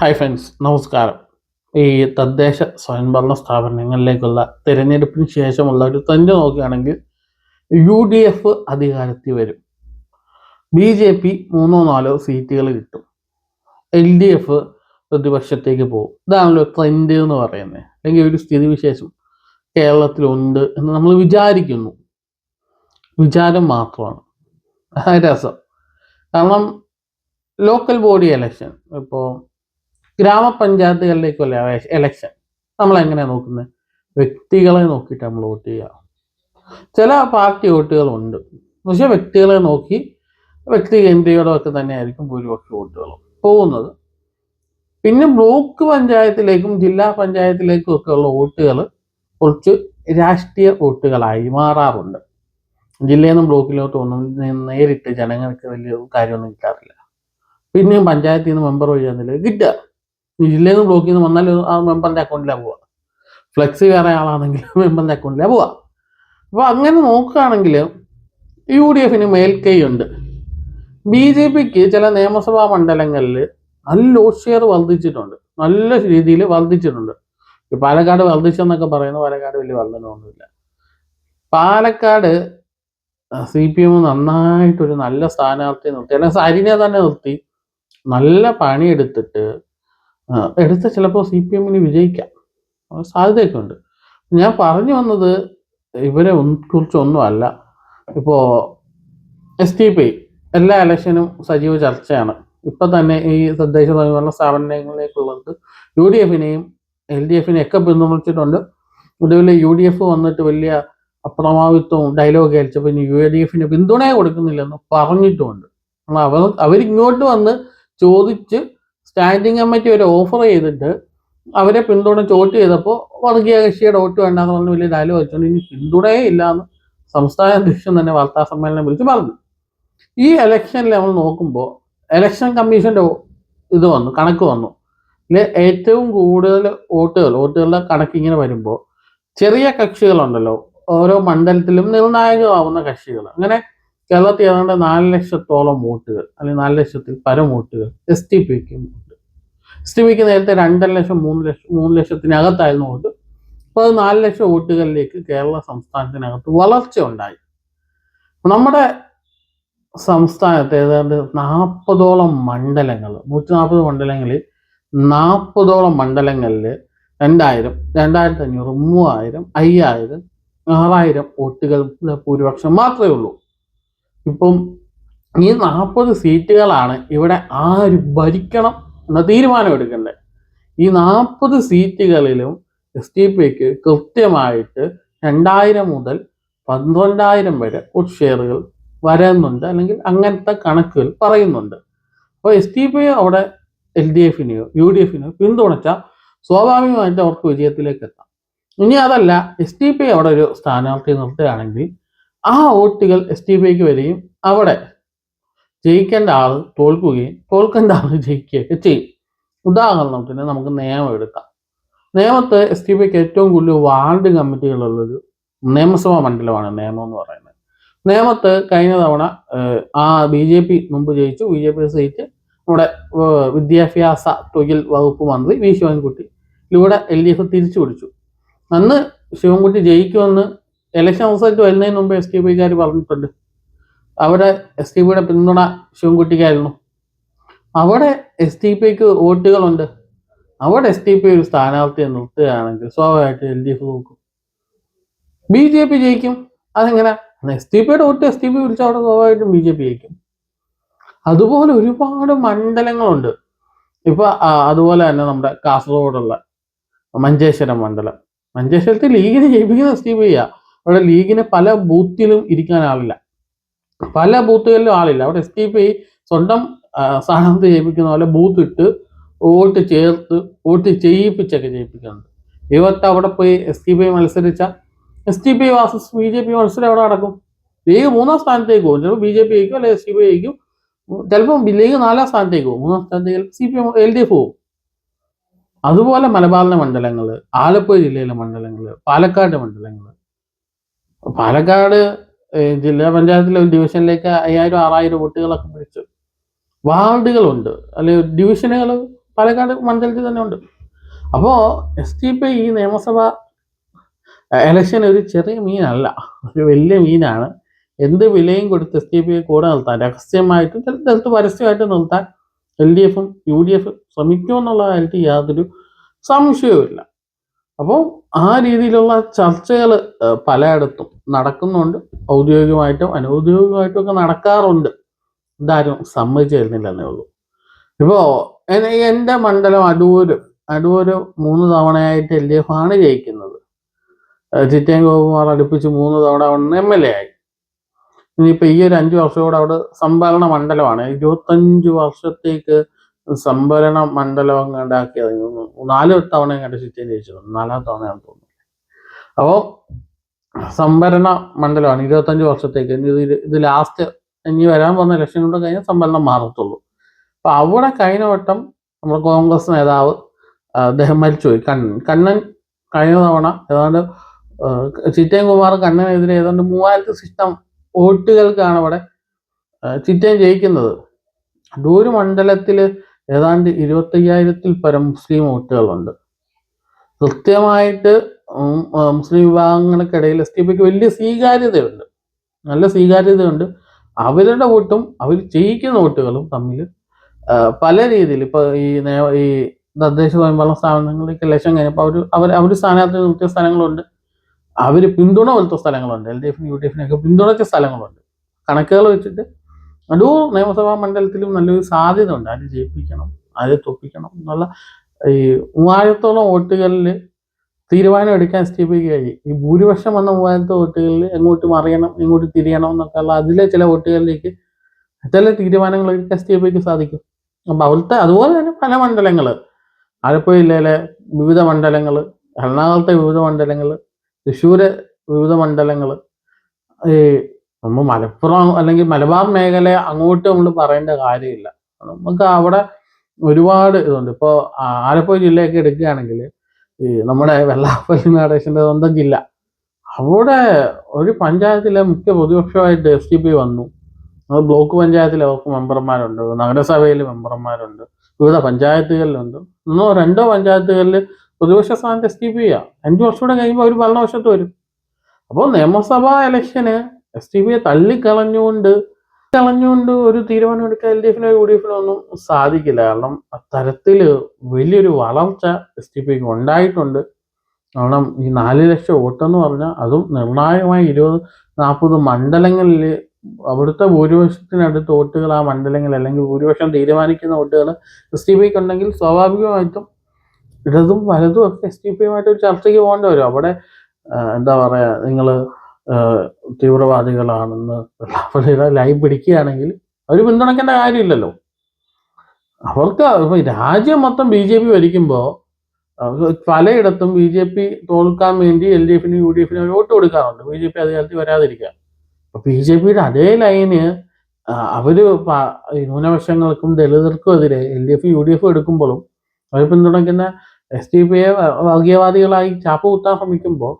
Hi friends നമസ്കാരം. ഈ തദ്ദേശ സ്വയംഭരണ സ്ഥാപനങ്ങളിലേക്കുള്ള തിരഞ്ഞെടുപ്പിന് ശേഷമുള്ള ഒരു തന്നെ നോക്കുകയാണെങ്കിൽ യു ഡി എഫ് അധികാരത്തിൽ വരും. ബി ജെ പി മൂന്നോ നാലോ സീറ്റുകൾ കിട്ടും. എൽ ഡി എഫ് പ്രതിപക്ഷത്തേക്ക് പോകും. ഇതാണല്ലോ ട്രെൻഡ് എന്ന് പറയുന്നത്. അല്ലെങ്കിൽ ഒരു സ്ഥിതിവിശേഷം കേരളത്തിലുണ്ട് എന്ന് നമ്മൾ വിചാരിക്കുന്നു. വിചാരം മാത്രമാണ്. രസം. കാരണം ലോക്കൽ ബോഡി എലക്ഷൻ ഇപ്പോൾ ഗ്രാമപഞ്ചായത്തുകളിലേക്കുള്ള എലക്ഷൻ നമ്മൾ എങ്ങനെയാണ് നോക്കുന്നത് വ്യക്തികളെ നോക്കിയിട്ട് നമ്മൾ വോട്ട് ചെയ്യുക ചില പാർട്ടി വോട്ടുകളുണ്ട്. പക്ഷേ വ്യക്തികളെ നോക്കി വ്യക്തി കേന്ദ്രീകൃതമൊക്കെ തന്നെയായിരിക്കും ഭൂരിപക്ഷ വോട്ടുകളും പോകുന്നത്. പിന്നെ ബ്ലോക്ക് പഞ്ചായത്തിലേക്കും ജില്ലാ പഞ്ചായത്തിലേക്കും ഒക്കെ ഉള്ള വോട്ടുകൾ കുറച്ച് രാഷ്ട്രീയ വോട്ടുകളായി മാറാറുണ്ട്. ജില്ലയിൽ നിന്നും ബ്ലോക്കിലോട്ട് ഒന്നും നേരിട്ട് ജനങ്ങൾക്ക് വലിയ കാര്യമൊന്നും കിട്ടാറില്ല. പിന്നെയും പഞ്ചായത്തിൽ നിന്ന് മെമ്പർ വഴി വഴിയാന്നില്ല കിട്ടുക. ജില്ലയിൽ നിന്ന് ബ്ലോക്ക് നിന്ന് വന്നാൽ ആ മെമ്പറിന്റെ അക്കൗണ്ടിലാണ് പോവുക ഫ്ലെക്സ് വേറെ ആളാണെങ്കിൽ മെമ്പറിന്റെ അക്കൗണ്ടിലാണ് പോവുക അപ്പോൾ അങ്ങനെ നോക്കുകയാണെങ്കിൽ യു ഡി എഫിന് മേൽക്കൈ ഉണ്ട്. ബി ജെ പിക്ക് ചില നിയമസഭാ മണ്ഡലങ്ങളിൽ നല്ല ഓഷിയർ ഷെയർ വർദ്ധിച്ചിട്ടുണ്ട്. നല്ല രീതിയിൽ വർദ്ധിച്ചിട്ടുണ്ട്. പാലക്കാട് വർദ്ധിച്ചെന്നൊക്കെ പറയുന്നു. പാലക്കാട് വലിയ വർധനമൊന്നുമില്ല പാലക്കാട് സി പി എം നന്നായിട്ടൊരു നല്ല സ്ഥാനാർത്ഥി നിർത്തി. അല്ലെങ്കിൽ സരിനെ തന്നെ നിർത്തി. നല്ല പണിയെടുത്തിട്ട് എടുത്ത ചിലപ്പോൾ സി പി എമ്മിന് വിജയിക്കാം. സാധ്യതയൊക്കെ ഉണ്ട് ഞാൻ പറഞ്ഞു വന്നത് ഇവരെ ഒന്നും കുറിച്ചൊന്നും അല്ല. ഇപ്പോൾ എസ് ടി പി എല്ലാ ഇലക്ഷനും സജീവ ചർച്ചയാണ്. ഇപ്പം തന്നെ ഈ തദ്ദേശ സ്വയംഭരണ സ്ഥാപനങ്ങളിലേക്കുള്ളത് യു ഡി എഫിനെയും എൽ ഡി എഫിനെയും ഒക്കെ പിന്തുണച്ചിട്ടുണ്ട്. ഒടുവിൽ യു ഡി എഫ് വന്നിട്ട് വലിയ അപ്രമാവിത്വവും ഡയലോഗ് അയച്ചപ്പോൾ ഇനി യു ഡി എഫിന് പിന്തുണയെ കൊടുക്കുന്നില്ലെന്ന് പറഞ്ഞിട്ടുമുണ്ട്. അവർ അവരിങ്ങോട്ട് വന്ന് ചോദിച്ച് സ്റ്റാൻഡിംഗ് കമ്മിറ്റി ഒരു ഓഫർ ചെയ്തിട്ട് അവരെ പിന്തുണ ചോട്ട് ചെയ്തപ്പോൾ വർഗീയ കക്ഷിയുടെ വോട്ട് വേണ്ടെന്ന് പറഞ്ഞ് വലിയ ഡയലോഗ് വെച്ചുകൊണ്ട് ഇനി പിന്തുണയേ ഇല്ല എന്ന് സംസ്ഥാന അധ്യക്ഷൻ തന്നെ വാർത്താ സമ്മേളനം വിളിച്ച് പറഞ്ഞു. ഈ ഇലക്ഷനിൽ നമ്മൾ നോക്കുമ്പോൾ ഇലക്ഷൻ കമ്മീഷന്റെ ഇത് വന്നു കണക്ക് വന്നു. ഇതിൽ ഏറ്റവും കൂടുതൽ വോട്ടുകൾ വോട്ടുകളുടെ കണക്ക് ഇങ്ങനെ വരുമ്പോൾ ചെറിയ കക്ഷികളുണ്ടല്ലോ ഓരോ മണ്ഡലത്തിലും നിർണായകമാവുന്ന കക്ഷികൾ. അങ്ങനെ കേരളത്തിൽ ഏതാണ്ട് നാല് ലക്ഷത്തോളം വോട്ടുകൾ അല്ലെങ്കിൽ നാല് ലക്ഷത്തിൽ പരം വോട്ടുകൾ എസ് ടി പിക്ക് പിക്ക് നേരത്തെ രണ്ടര ലക്ഷം മൂന്ന് ലക്ഷം മൂന്ന് ലക്ഷത്തിനകത്തായിരുന്നു വോട്ട്. അപ്പോൾ അത് നാല് ലക്ഷം വോട്ടുകളിലേക്ക് കേരള സംസ്ഥാനത്തിനകത്ത് വളർച്ച ഉണ്ടായി. നമ്മുടെ സംസ്ഥാനത്ത് ഏതാണ്ട് നാൽപ്പതോളം മണ്ഡലങ്ങൾ നൂറ്റി നാൽപ്പത് മണ്ഡലങ്ങളിൽ നാൽപ്പതോളം മണ്ഡലങ്ങളിൽ രണ്ടായിരം രണ്ടായിരത്തി അഞ്ഞൂറ് മൂവായിരം അയ്യായിരം ആറായിരം വോട്ടുകളുടെ ഭൂരിപക്ഷം മാത്രമേ ഉള്ളൂ. ഇപ്പം ഈ നാൽപ്പത് സീറ്റുകളാണ് ഇവിടെ ആര് ഭരിക്കണം എന്ന തീരുമാനം എടുക്കണ്ടേ ഈ നാൽപ്പത് സീറ്റുകളിലും എസ് ടി പിക്ക് കൃത്യമായിട്ട് രണ്ടായിരം മുതൽ പന്ത്രണ്ടായിരം വരെ വോട്ട് ഷെയറുകൾ വരുന്നുണ്ട് അല്ലെങ്കിൽ അങ്ങനത്തെ കണക്കുകൾ പറയുന്നുണ്ട്. അപ്പോൾ എസ് ടി പി അവിടെ എൽ ഡി എഫിനെയോ യു ഡി എഫിനെയോ പിന്തുണച്ചാൽ സ്വാഭാവികമായിട്ട് അവർക്ക് വിജയത്തിലേക്ക് എത്താം. ഇനി അതല്ല എസ് ടി പി അവിടെ ഒരു സ്ഥാനാർത്ഥി നിർത്തുകയാണെങ്കിൽ ആ വോട്ടുകൾ എസ് ടി പിക്ക് വരികയും അവിടെ ജയിക്കേണ്ട ആൾ തോൽക്കുകയും തോൽക്കേണ്ട ആൾ ജയിക്കുകയൊക്കെ ചെയ്യും. ഉദാഹരണത്തിന് നമുക്ക് നിയമം എടുക്കാം. നിയമത്ത് എസ് ടി പിക്ക് ഏറ്റവും കൂടുതൽ വാർഡ് കമ്മിറ്റികളുള്ളൊരു നിയമസഭാ മണ്ഡലമാണ് നിയമം എന്ന് പറയുന്നത്. നിയമത്ത് കഴിഞ്ഞ തവണ ആ ബി ജെ പി മുമ്പ് ജയിച്ചു. ബി ജെ പി സീറ്റ് നമ്മുടെ വിദ്യാഭ്യാസ തൊഴിൽ വകുപ്പ് മന്ത്രി വി ശിവൻകുട്ടി. ഇതിലൂടെ എൽ ഡി എഫ് തിരിച്ചു പിടിച്ചു. അന്ന് ശിവൻകുട്ടി ജയിക്കുമെന്ന് ഇലക്ഷൻ റിസൾട്ട് വരുന്നതിന് മുമ്പ് എസ് ടി പിക്കാർ പറഞ്ഞിട്ടുണ്ട്. അവിടെ എസ് ടി പിയുടെ പിന്തുണ ശിവൻകുട്ടിക്കായിരുന്നു. അവിടെ എസ് ടി പിക്ക് വോട്ടുകളുണ്ട്. അവിടെ എസ് ടി പി ഒരു സ്ഥാനാർത്ഥിയെ നിർത്തുകയാണെങ്കിൽ സ്വാഭാവികമായിട്ട് എൽ ഡി എഫ് നോക്കും ബി ജെ പി ജയിക്കും. അതെങ്ങനെ? എസ് ടി പിയുടെ വോട്ട് എസ് ടി പി വിളിച്ചാൽ അവിടെ സ്വാഭാവികമായിട്ടും ബി ജെ പി ജയിക്കും. അതുപോലെ ഒരുപാട് മണ്ഡലങ്ങളുണ്ട്. ഇപ്പൊ അതുപോലെ തന്നെ നമ്മുടെ കാസർഗോഡുള്ള മഞ്ചേശ്വരം മണ്ഡലം. മഞ്ചേശ്വരത്തിൽ ലീഗിനെ ജയിപ്പിക്കുന്ന എസ് ടി പി അവിടെ ലീഗിന് പല ബൂത്തിലും ഇരിക്കാൻ ആളില്ല. പല ബൂത്തുകളിലും ആളില്ല. അവിടെ എസ് ടി പി സ്വന്തം സ്ഥാനാർത്ഥി ജയിപ്പിക്കുന്ന പോലെ ബൂത്ത് ഇട്ട് വോട്ട് ചേർത്ത് വോട്ട് ചെയ്യിപ്പിച്ചൊക്കെ ജയിപ്പിക്കുന്നുണ്ട് ദൈവത്തെ അവിടെ പോയി എസ് ടി പി മത്സരിച്ച S T P versus B J P മത്സരം അവിടെ നടക്കും? ലീഗ് മൂന്നാം സ്ഥാനത്തേക്ക് പോകും. ചിലപ്പോൾ ബി ജെ പി ആയിരിക്കും അല്ലെങ്കിൽ എസ് ടി പി ആയിരിക്കും ചിലപ്പോൾ ലീഗ് നാലാം സ്ഥാനത്തേക്ക് പോകും. മൂന്നാം സ്ഥാനത്തേക്ക് C P M L D F പോകും. അതുപോലെ മലബാറിലെ മണ്ഡലങ്ങൾ ആലപ്പുഴ ജില്ലയിലെ മണ്ഡലങ്ങൾ പാലക്കാട് മണ്ഡലങ്ങൾ പാലക്കാട് ജില്ലാ പഞ്ചായത്തിലെ ഡിവിഷനിലേക്ക് അയ്യായിരം ആറായിരം വോട്ടുകളൊക്കെ പിടിച്ചു. വാർഡുകളുണ്ട്. അല്ലെങ്കിൽ ഡിവിഷനുകൾ പാലക്കാട് മണ്ഡലത്തിൽ തന്നെ ഉണ്ട്. അപ്പോൾ എസ് ടി പി ഈ നിയമസഭ എലക്ഷൻ ഒരു ചെറിയ മീനല്ല. ഒരു വലിയ മീനാണ്. എന്ത് വിലയും കൊടുത്ത് എസ് ടി പി കൂടെ നിർത്താൻ രഹസ്യമായിട്ടും ചില സ്ഥലത്ത് പരസ്യമായിട്ട് നിർത്താൻ എൽ ഡി എഫും യു ഡി എഫും ശ്രമിക്കുമെന്നുള്ള കാര്യത്തിൽ യാതൊരു സംശയവുമില്ല. അപ്പോൾ ആ രീതിയിലുള്ള ചർച്ചകൾ പലയിടത്തും നടക്കുന്നുണ്ട്. ഔദ്യോഗികമായിട്ടും അനൗദ്യോഗികമായിട്ടും ഒക്കെ നടക്കാറുണ്ട്. ഇതാരും സമ്മതിച്ചു ഉള്ളൂ. ഇപ്പോൾ എന്റെ മണ്ഡലം അടൂര് അടൂര് മൂന്ന് തവണയായിട്ട് എൽ ഡി എഫ് ആണ് ജയിക്കുന്നത്. ചിറ്റേൻ ഗോപകുമാർ അടുപ്പിച്ച് മൂന്ന് തവണ അവിടെ എം എൽ എ ആയി. ഇനിയിപ്പോൾ ഈ ഒരു അഞ്ച് വർഷം കൂടെ അവിടെ സംഭരണ മണ്ഡലമാണ്. ഇരുപത്തഞ്ച് വർഷത്തേക്ക് സംഭരണ മണ്ഡലം അങ്ങോട്ടാക്കിയത് നാല് തവണ കണ്ട് ചിറ്റയം ജയിച്ചു നാലാം തവണയാണ് തോന്നുന്നത് അപ്പോൾ സംഭരണ മണ്ഡലമാണ്. ഇരുപത്തഞ്ച് വർഷത്തേക്ക്. ഇത് ഇത് ലാസ്റ്റ് ഇനി വരാൻ വന്ന ഇലക്ഷൻ കൊണ്ട് കഴിഞ്ഞാൽ സംഭരണം മാറത്തുള്ളൂ. അപ്പൊ അവിടെ കഴിഞ്ഞ വട്ടം നമ്മുടെ കോൺഗ്രസ് നേതാവ് അദ്ദേഹം മരിച്ചുപോയി കണ്ണൻ. കണ്ണൻ കഴിഞ്ഞ തവണ ഏതാണ്ട് ആ, കുമാർ കണ്ണനെതിരെ ഏതാണ്ട് മൂവായിരത്തി സിസ്റ്റം വോട്ടുകൾക്കാണ് അവിടെ ചിറ്റയം ജയിക്കുന്നത്. അടൂര് മണ്ഡലത്തിൽ ഏതാണ്ട് ഇരുപത്തയ്യായിരത്തിൽ പരം മുസ്ലിം വോട്ടുകളുണ്ട്. കൃത്യമായിട്ട് മുസ്ലിം വിഭാഗങ്ങൾക്കിടയിൽ എസ് ടി പിക്ക് വലിയ സ്വീകാര്യതയുണ്ട്. നല്ല സ്വീകാര്യതയുണ്ട്. അവരുടെ വോട്ടും അവർ ചെയ്യിക്കുന്ന വോട്ടുകളും തമ്മിൽ പല രീതിയിൽ ഇപ്പൊ ഈ ഈ തദ്ദേശ സ്വയംഭരണ സ്ഥാപനങ്ങളിലേക്ക് ലക്ഷം കഴിഞ്ഞപ്പോൾ അവർ അവർ അവർ സ്ഥാനാർത്ഥി നിർത്തിയ സ്ഥലങ്ങളുണ്ട്. അവർ പിന്തുണ പോലത്തെ സ്ഥലങ്ങളുണ്ട്. എൽ ഡി എഫിന് യു ഡി എഫിനൊക്കെ പിന്തുണച്ച സ്ഥലങ്ങളുണ്ട്. കണക്കുകൾ വെച്ചിട്ട് അടൂർ നിയമസഭാ മണ്ഡലത്തിലും നല്ലൊരു സാധ്യത ഉണ്ട് ആര് ജയിപ്പിക്കണം ആര് തോപ്പിക്കണം എന്നുള്ള ഈ മൂവായിരത്തോളം വോട്ടുകളിൽ തീരുമാനം എടുക്കാൻ പി കഴിയും ഈ ഭൂരിപക്ഷം വന്ന മൂവായിരത്തെ വോട്ടുകളിൽ എങ്ങോട്ട് മറിയണം എങ്ങോട്ട് തിരിയണം എന്നൊക്കെ ഉള്ള അതിലെ ചില വോട്ടുകളിലേക്ക് ചില തീരുമാനങ്ങൾ എടുക്കാൻ എസ് ടി പിക്ക് സാധിക്കും. അപ്പൊ അവിടുത്തെ അതുപോലെ തന്നെ പല മണ്ഡലങ്ങൾ ആലപ്പുഴ ജില്ലയിലെ വിവിധ മണ്ഡലങ്ങൾ എറണാകുളത്തെ വിവിധ മണ്ഡലങ്ങൾ തൃശ്ശൂര് വിവിധ മണ്ഡലങ്ങൾ ഈ നമ്മൾ മലപ്പുറം അല്ലെങ്കിൽ മലബാർ മേഖല അങ്ങോട്ട് നമ്മൾ പറയേണ്ട കാര്യമില്ല. നമുക്ക് അവിടെ ഒരുപാട് ഇതുണ്ട്. ഇപ്പോൾ ആലപ്പുഴ ജില്ലയൊക്കെ എടുക്കുകയാണെങ്കിൽ ഈ നമ്മുടെ വെള്ളാപ്പള്ളി നടേശന്റെ സ്വന്തം ജില്ല. അവിടെ ഒരു പഞ്ചായത്തിലെ മുഖ്യ പ്രതിപക്ഷമായിട്ട് എസ് ടി പി വന്നു. അത് ബ്ലോക്ക് പഞ്ചായത്തിൽ അവർക്ക് മെമ്പർമാരുണ്ട്. നഗരസഭയിൽ മെമ്പർമാരുണ്ട്. വിവിധ പഞ്ചായത്തുകളിലുണ്ട്. ഒന്നോ രണ്ടോ പഞ്ചായത്തുകളിൽ പ്രതിപക്ഷ സ്ഥാനത്ത് എസ് ടി പി ആ. അഞ്ചു വർഷം കൂടെ കഴിയുമ്പോൾ അവർ ഭരണവശത്ത് വരും. അപ്പോൾ നിയമസഭാ ഇലക്ഷന് എസ് ടി പിയെ തള്ളിക്കളഞ്ഞുകൊണ്ട് കളഞ്ഞുകൊണ്ട് ഒരു തീരുമാനം എടുക്കാൻ എൽ ഡി എഫിനോ യു ഡി എഫിനോ ഒന്നും സാധിക്കില്ല. കാരണം അത്തരത്തിൽ വലിയൊരു വളർച്ച എസ് ടി പിക്ക് ഉണ്ടായിട്ടുണ്ട്. കാരണം ഈ നാല് ലക്ഷം വോട്ടെന്ന് പറഞ്ഞാൽ അതും നിർണായകമായ ഇരുപത് നാൽപ്പത് മണ്ഡലങ്ങളിൽ അവിടുത്തെ ഭൂരിപക്ഷത്തിനടുത്ത് വോട്ടുകൾ ആ മണ്ഡലങ്ങൾ അല്ലെങ്കിൽ ഭൂരിപക്ഷം തീരുമാനിക്കുന്ന വോട്ടുകൾ എസ് ടി പിക്ക് ഉണ്ടെങ്കിൽ സ്വാഭാവികമായിട്ടും ഇടതും വലതും ഒക്കെ എസ് ടി പിയുമായിട്ട് ഒരു ചർച്ചയ്ക്ക് പോകേണ്ടി വരും. അവിടെ എന്താ പറയുക നിങ്ങൾ തീവ്രവാദികളാണെന്ന് ലൈവ് പിടിക്കുകയാണെങ്കിൽ അവർ പിന്തുണയ്ക്കേണ്ട കാര്യമില്ലല്ലോ. അവർക്ക് രാജ്യം മൊത്തം ബി ജെ പി ഭരിക്കുമ്പോൾ പലയിടത്തും ബി ജെ പി തോൽക്കാൻ വേണ്ടി എൽ ഡി എഫിനും യു ഡി എഫിനും വോട്ട് കൊടുക്കാറുണ്ട്. ബി ജെ പി അധികാരത്തിൽ വരാതിരിക്കാൻ. അപ്പൊ ബി ജെ പിയുടെ അതേ ലൈന് അവർ ന്യൂനപക്ഷങ്ങൾക്കും ദളിതർക്കും എതിരെ L D F U D F എടുക്കുമ്പോഴും അവർ പിന്തുണയ്ക്കുന്ന എസ് ഡി പിയെ വർഗീയവാദികളായി ചാപ്പ് കുത്താൻ ശ്രമിക്കുമ്പോൾ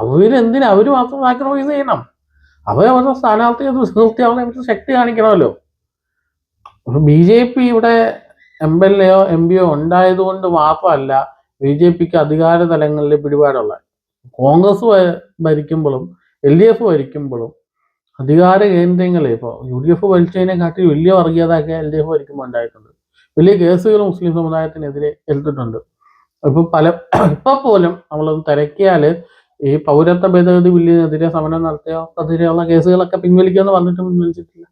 അവരെന്തിനാ? അവർ മാത്രം സാക്രിഫൈസ് ചെയ്യണം. അവർ അവരുടെ സ്ഥാനാർത്ഥിയെ നിർത്തിയാവുന്ന അവരെ അവർക്ക് ശക്തി കാണിക്കണമല്ലോ. ബി ജെ പി ഇവിടെ എം എൽ എയോ എം പിയോ ഉണ്ടായതുകൊണ്ട് മാത്രമല്ല ബി ജെ പിക്ക് അധികാര തലങ്ങളിൽ പിടിപാടുള്ള കോൺഗ്രസ് ഭരിക്കുമ്പോഴും എൽ ഡി എഫ് ഭരിക്കുമ്പോഴും അധികാര കേന്ദ്രങ്ങളെ ഇപ്പോൾ യു ഡി എഫ് ഭരിച്ചതിനെ കാട്ടി വലിയ വർഗീയതയൊക്കെ എൽ ഡി എഫ് ഭരിക്കുമ്പോൾ ഉണ്ടായിട്ടുണ്ട്. വലിയ കേസുകൾ മുസ്ലിം സമുദായത്തിനെതിരെ എടുത്തിട്ടുണ്ട് ഇപ്പൊ പല ഇപ്പൊ പോലും നമ്മളൊന്ന് തിരക്കിയാൽ ഈ പൗരത്വ ഭേദഗതി ബില്ലിനെതിരെ സമരം നടത്തിയ അതിരെയുള്ള കേസുകളൊക്കെ പിൻവലിക്കുമെന്ന് പറഞ്ഞിട്ടും പിൻവലിച്ചിട്ടില്ല.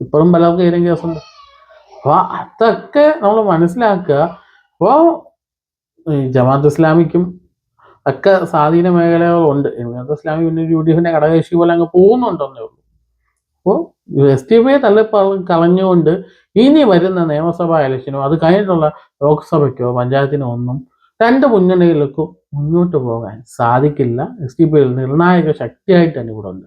ഇപ്പോഴും പലർക്കും ഏതെങ്കിലും കേസുണ്ട്. അപ്പൊ അതൊക്കെ നമ്മൾ മനസ്സിലാക്കുക. അപ്പോ ഈ ജമാഅത്ത് ഇസ്ലാമിക്കും ഒക്കെ സ്വാധീന മേഖലകളുണ്ട്. ജമാഅത്ത് ഇസ്ലാമി പിന്നെ യു ഡി എഫിന്റെ ഘടകകക്ഷി പോലെ അങ്ങ് പോകുന്നുണ്ടെന്നേ ഉള്ളൂ. അപ്പോൾ എസ് ടി പിയെ തള്ളി കളഞ്ഞുകൊണ്ട് ഇനി വരുന്ന നിയമസഭാ ഇലക്ഷനോ അത് കഴിഞ്ഞിട്ടുള്ള ലോക്സഭയ്ക്കോ പഞ്ചായത്തിനോ ഒന്നും രണ്ട് മുന്നണികൾക്കും മുന്നോട്ട് പോകാൻ സാധിക്കില്ല. എസ് ടി പി നിർണായക ശക്തിയായിട്ട് തന്നെ ഇവിടെ ഉണ്ട്.